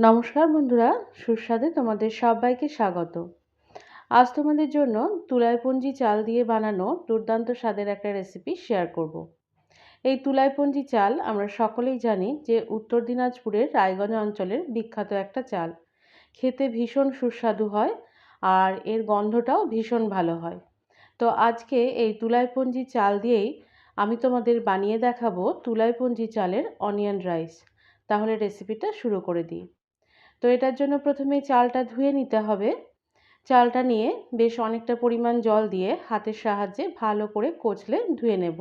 নমস্কার বন্ধুরা, সুস্বাদে তোমাদের সবাইকে স্বাগত। আজ তোমাদের জন্য তুলাইপঞ্জি চাল দিয়ে বানানো দুর্দান্ত স্বাদের একটা রেসিপি শেয়ার করব। এই তুলাইপঞ্জি চাল আমরা সকলেই জানি যে উত্তর দিনাজপুরের রায়গঞ্জ অঞ্চলের বিখ্যাত একটা চাল। খেতে ভীষণ সুস্বাদু হয় আর এর গন্ধটাও ভীষণ ভালো হয়। তো আজকে এই তুলাইপঞ্জি চাল দিয়েই আমি তোমাদের বানিয়ে দেখাবো তুলাইপঞ্জি চালের অনিয়ন রাইস তাহলে রেসিপিটা শুরু করে দিই। তো এটার জন্য প্রথমে চালটা ধুয়ে নিতে হবে। চালটা নিয়ে বেশ অনেকটা পরিমাণ জল দিয়ে হাতের সাহায্যে ভালো করে কচলে ধুয়ে নেব।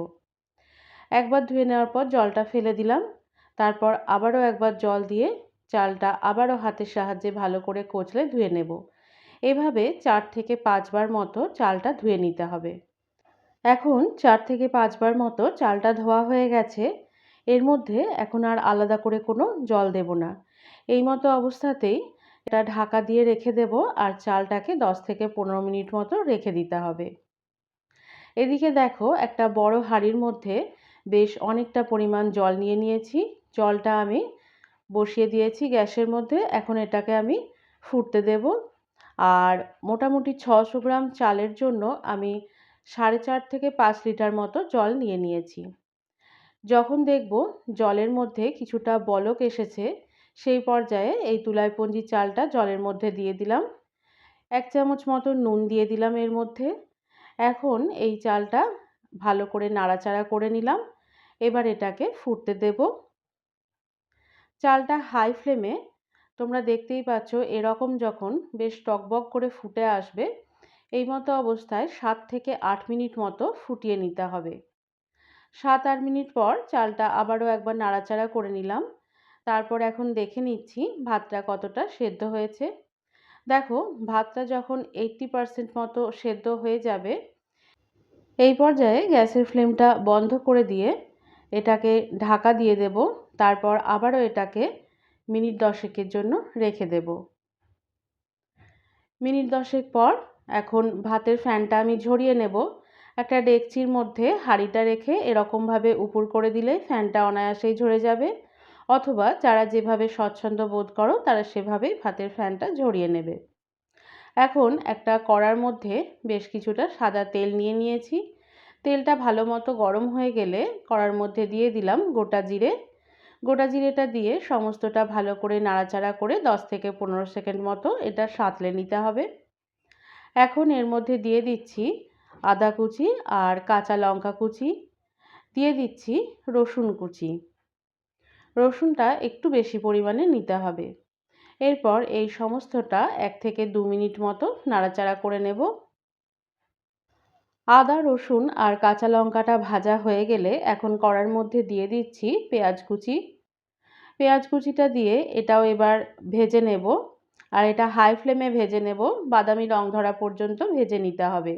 একবার ধুয়ে নেওয়ার পর জলটা ফেলে দিলাম। তারপর আবারও একবার জল দিয়ে চালটা আবারও হাতের সাহায্যে ভালো করে কচলে ধুয়ে নেব। এভাবে চার থেকে পাঁচবার মতো চালটা ধুয়ে নিতে হবে। এখন চার থেকে পাঁচবার মতো চালটা ধোয়া হয়ে গেছে। এর মধ্যে এখন আর আলাদা করে কোনো জল দেব না। এই মতো অবস্থাতেই এটা ঢাকা দিয়ে রেখে দেব আর চালটাকে 10 থেকে পনেরো মিনিট মতো রেখে দিতে হবে। এদিকে দেখো একটা বড় হাঁড়ির মধ্যে বেশ অনেকটা পরিমাণ জল নিয়ে নিয়েছি। জলটা আমি বসিয়ে দিয়েছি গ্যাসের মধ্যে, এখন এটাকে আমি ফুটতে দেব। আর মোটামুটি ছশো গ্রাম চালের জন্য আমি সাড়ে চার থেকে পাঁচ লিটার মতো জল নিয়ে নিয়েছি। যখন দেখব জলের মধ্যে কিছুটা বলক এসেছে সেই পর্যায়ে এই তুলাইপঞ্জি চালটা জলের মধ্যে দিয়ে দিলাম। এক চামচ মতো নুন দিয়ে দিলাম এর মধ্যে। এখন এই চালটা ভালো করে নাড়াচাড়া করে নিলাম। এবার এটাকে ফুটতে দেব। চালটা হাই ফ্লেমে, তোমরা দেখতেই পাচ্ছ এরকম যখন বেশ টকবক করে ফুটে আসবে, এই মতো অবস্থায় সাত থেকে আট মিনিট মতো ফুটিয়ে নিতে হবে। সাত, আট মিনিট পর চালটা আবারও একবার নাড়াচাড়া করে নিলাম। তারপর এখন দেখে নিচ্ছি ভাতটা কতটা সেদ্ধ হয়েছে। দেখো, ভাতটা যখন এইটটি পারসেন্ট মতো সেদ্ধ হয়ে যাবে, এই পর্যায়ে গ্যাসের ফ্লেমটা বন্ধ করে দিয়ে এটাকে ঢাকা দিয়ে দেব। তারপর আবারও এটাকে মিনিট দশেকের জন্য রেখে দেব। মিনিট দশেক পর এখন ভাতের ফ্যানটা আমি ঝরিয়ে নেব। একটা ডেকচির মধ্যে হাঁড়িটা রেখে এরকমভাবে উপর করে দিলে ফ্যানটা অনায়াসেই ঝরে যাবে। অথবা যারা যেভাবে স্বচ্ছন্দ বোধ করো, তারা সেভাবেই ভাতের ফ্যানটা ঝরিয়ে নেবে। এখন একটা কড়ার মধ্যে বেশ কিছুটা সাদা তেল নিয়ে নিয়েছি। তেলটা ভালো মতো গরম হয়ে গেলে কড়ার মধ্যে দিয়ে দিলাম গোটা জিরে। গোটা জিরেটা দিয়ে সমস্তটা ভালো করে নাড়াচাড়া করে দশ থেকে পনেরো সেকেন্ড মতো এটা সাঁতলে নিতে হবে। এখন এর মধ্যে দিয়ে দিচ্ছি আদা কুচি আর কাঁচা লঙ্কা কুচি। দিয়ে দিচ্ছি রসুন কুচি। রসুনটা একটু বেশি পরিমাণে নিতে হবে। এরপর এই সমস্তটা এক থেকে দু মিনিট মতো নাড়াচাড়া করে নেব। আদা, রসুন আর কাঁচা লঙ্কাটা ভাজা হয়ে গেলে এখন কড়ার মধ্যে দিয়ে দিচ্ছি পেঁয়াজ কুচি। পেঁয়াজ কুচিটা দিয়ে এটাও এবার ভেজে নেব আর এটা হাই ফ্লেমে ভেজে নেব। বাদামি রং ধরা পর্যন্ত ভেজে নিতে হবে।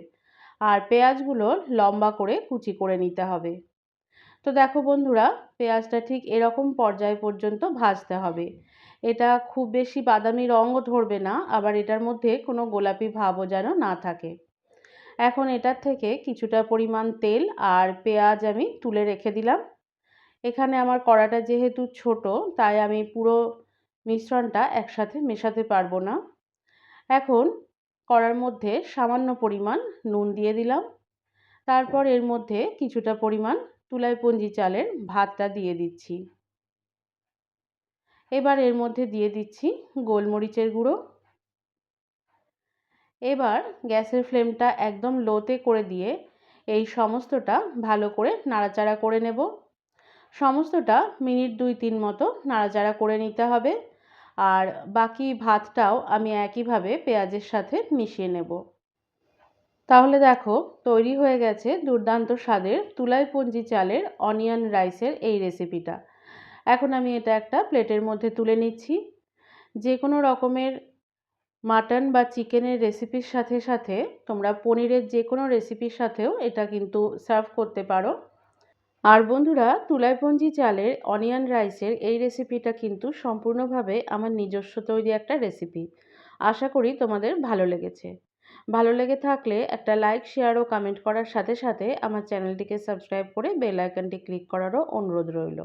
আর পেঁয়াজগুলো লম্বা করে কুচি করে নিতে হবে। তো দেখো বন্ধুরা, পেঁয়াজটা ঠিক এরকম পর্যায় পর্যন্ত ভাজতে হবে। এটা খুব বেশি বাদামি রঙও ধরবে না, আবার এটার মধ্যে কোনো গোলাপি ভাবও যেন না থাকে। এখন এটার থেকে কিছুটা পরিমাণ তেল আর পেঁয়াজ আমি তুলে রেখে দিলাম। এখানে আমার কড়াটা যেহেতু ছোট, তাই আমি পুরো মিশ্রণটা একসাথে মেশাতে পারব না। এখন কড়ার মধ্যে সামান্য পরিমাণ নুন দিয়ে দিলাম। তারপর এর মধ্যে কিছুটা পরিমাণ তুলাইপঞ্জি চালের ভাতটা দিয়ে দিচ্ছি। এবার এর মধ্যে দিয়ে দিচ্ছি গোলমরিচের গুঁড়ো। এবার গ্যাসের ফ্লেমটা একদম লোতে করে দিয়ে এই সমস্তটা ভালো করে নাড়াচাড়া করে নেব। সমস্তটা মিনিট দুই তিন মতো নাড়াচাড়া করে নিতে হবে। আর বাকি ভাতটাও আমি একইভাবে পেঁয়াজের সাথে মিশিয়ে নেব। তাহলে দেখো, তৈরি হয়ে গেছে দুর্দান্ত স্বাদের তুলাইপঞ্জি চালের অনিয়ন রাইসের এই রেসিপিটা। এখন আমি এটা একটা প্লেটের মধ্যে তুলে নিচ্ছি। যে কোনো রকমের মাটন বা চিকেনের রেসিপির সাথে সাথে তোমরা পনিরের যে কোনো রেসিপির সাথেও এটা কিন্তু সার্ভ করতে পারো। আর বন্ধুরা তুলাইপঞ্জি চালের অনিয়ন রাইসের এই রেসিপিটা কিন্তু সম্পূর্ণভাবে আমার নিজস্ব তৈরি একটা রেসিপি। আশা করি তোমাদের ভালো লেগেছে। ভালো লেগে থাকলে একটা লাইক শেয়ার ও কমেন্ট করার সাথে সাথে আমার চ্যানেলটিকে সাবস্ক্রাইব করে বেল আইকনটি ক্লিক করারও অনুরোধ রইল।